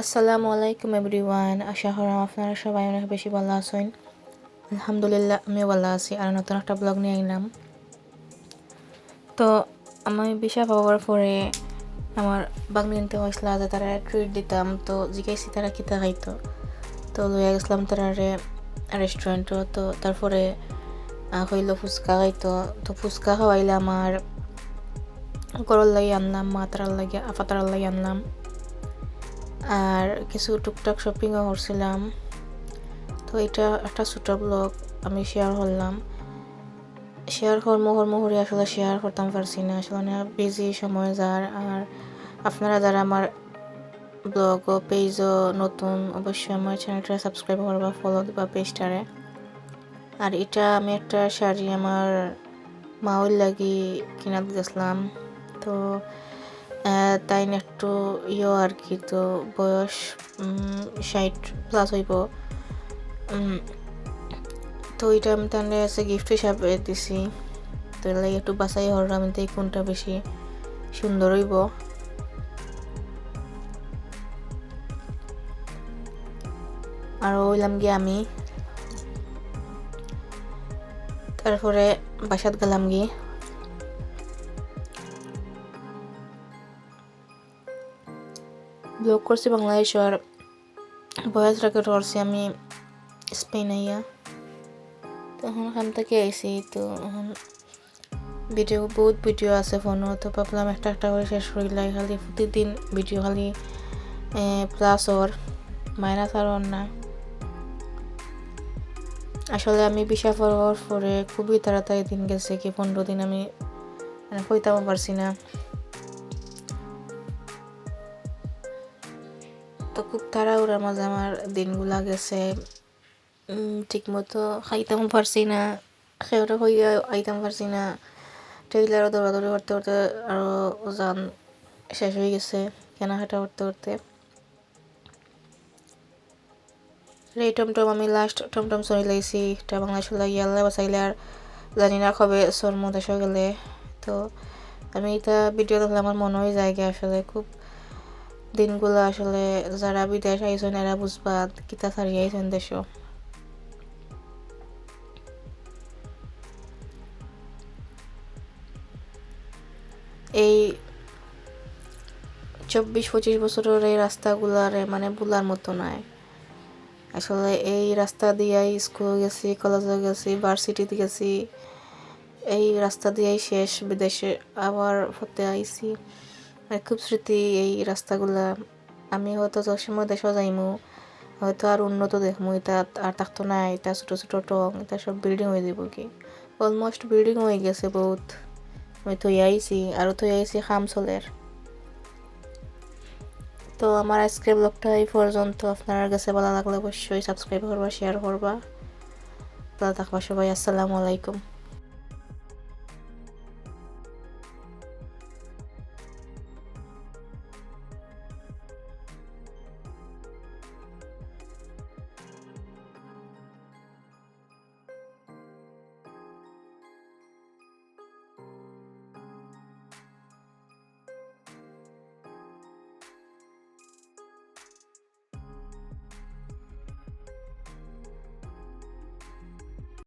আসসালামু আলাইকুম এভরিওয়ান। আশা করি আপনারা সবাই অনেক বেশি ভালো আছেন। আলহামদুলিল্লাহ, আমিও ভালো আছি। আর নতুন একটা ব্লগ নিয়ে আইলাম। তো আমি বিশা পাওয়ার পরে আমার বাগনি নিতে হয়েছিল যে তারা ট্রিট দিতাম। তো জিজ্ঞাসি তারা কিতা খাইতো তো লইয়া গেছিলাম তারা রেস্টুরেন্টও তো তারপরে হইল ফুচকা খাইতো। তো ফুচকা খাওয়াইলে আমার গরল লাগি আনলাম মাতার লাগে আফাতার লাগে আনলাম। আর কিছু টুকটাক শপিংও করছিলাম। তো এটা একটা ছোটো ব্লগ আমি শেয়ার করলাম। শেয়ার কর্ম কর্ম করে আসলে শেয়ার করতাম পারছি না। আসলে অনেক বিজি সময় যার। আর আপনারা যারা আমার ব্লগ ও পেজও নতুন, অবশ্যই আমার চ্যানেলটা সাবস্ক্রাইব করবা ফলো দিবা পেজটারে আর এটা আমি একটা শাড়ি আমার মাওর লাগি কিনাত গেছিলাম তো তাই না একটু ইয়ে আর কি, তো বয়স ষাট প্লাস হইব। তো এটা আমি তাহলে আছে গিফট হিসাবে দিছি। তো লাগে একটু বাছাই আমি তাই কোনটা বেশি সুন্দর হইব। আর হইলাম গিয়ে আমি। তারপরে বাসাত গেলাম গিয়ে। ব্লগ করছি, বাংলাদেশ আর বয়স রেকর্ড করছি আমি স্পেন আইয়া তখন ওখান থেকে আইসি তো এখন ভিডিও বহুত ভিডিও আছে ফোনও তো ভাবলাম একটা একটা করে শেষ করিলাই খালি প্রতিদিন ভিডিও খালি প্লাস ওর মাইনাস আর ওর না আসলে আমি বিশা হওয়ার পরে খুবই তাড়াতাড়ি দিন গেছে, কি পনেরো দিন আমি মানে কইতামও পারছি না। তো খুব তাড়াহুড়ার মাঝে আমার দিনগুলা গেছে। ঠিক মতো খাইতাম পারছি না সেওটা হইয়া আইতাম পারছি না। ট্রেইলারও দৌড়াদৌড়ি করতে করতে আরও ওজান শেষ হয়ে গেছে কেনাকাটা করতে করতে। এই টমটম আমি লাস্ট টমটম চলে লাইছি, এটা বাংলাদেশ ইয়াল্লা বাসাইলে আর জানি না কবে সর্ম দেশ গেলে। তো আমি এটা ভিডিও দেখলে আমার মনে হয় জায়গা আসলে, খুব দিনগুলো আসলে যারা বিদেশ আইসেন, এরা বুঝবা কিতা সারি আইসেন দেশ। এই চব্বিশ, পঁচিশ বছরের এই রাস্তাগুলারে মানে বুলার মতো নয় আসলে এই রাস্তা দিয়েই স্কুল গেছি, কলেজে গেছি, ভার্সিটিতে গেছি, এই রাস্তা দিয়েই শেষ, বিদেশে আবার হতে আইছি খুব স্মৃতি এই রাস্তাগুলা আমি হয়তো যত সময় দেশ যাইমু, হয়তো আর উন্নত দেখমু এটা আর থাকতো না এটা ছোটো ছোটো টং এটা সব বিল্ডিং হয়ে যাব কি। অলমোস্ট বিল্ডিং হয়ে গেছে বহুত। আমি থই আইছি আরও থই আইছি খাম চলের তো আমার আজকের ব্লগটা এই পর্যন্ত আপনার কাছে ভালো লাগলে অবশ্যই সাবস্ক্রাইব করবা শেয়ার করবা ভালো থাকবা সবাই, আসসালামু আলাইকুম।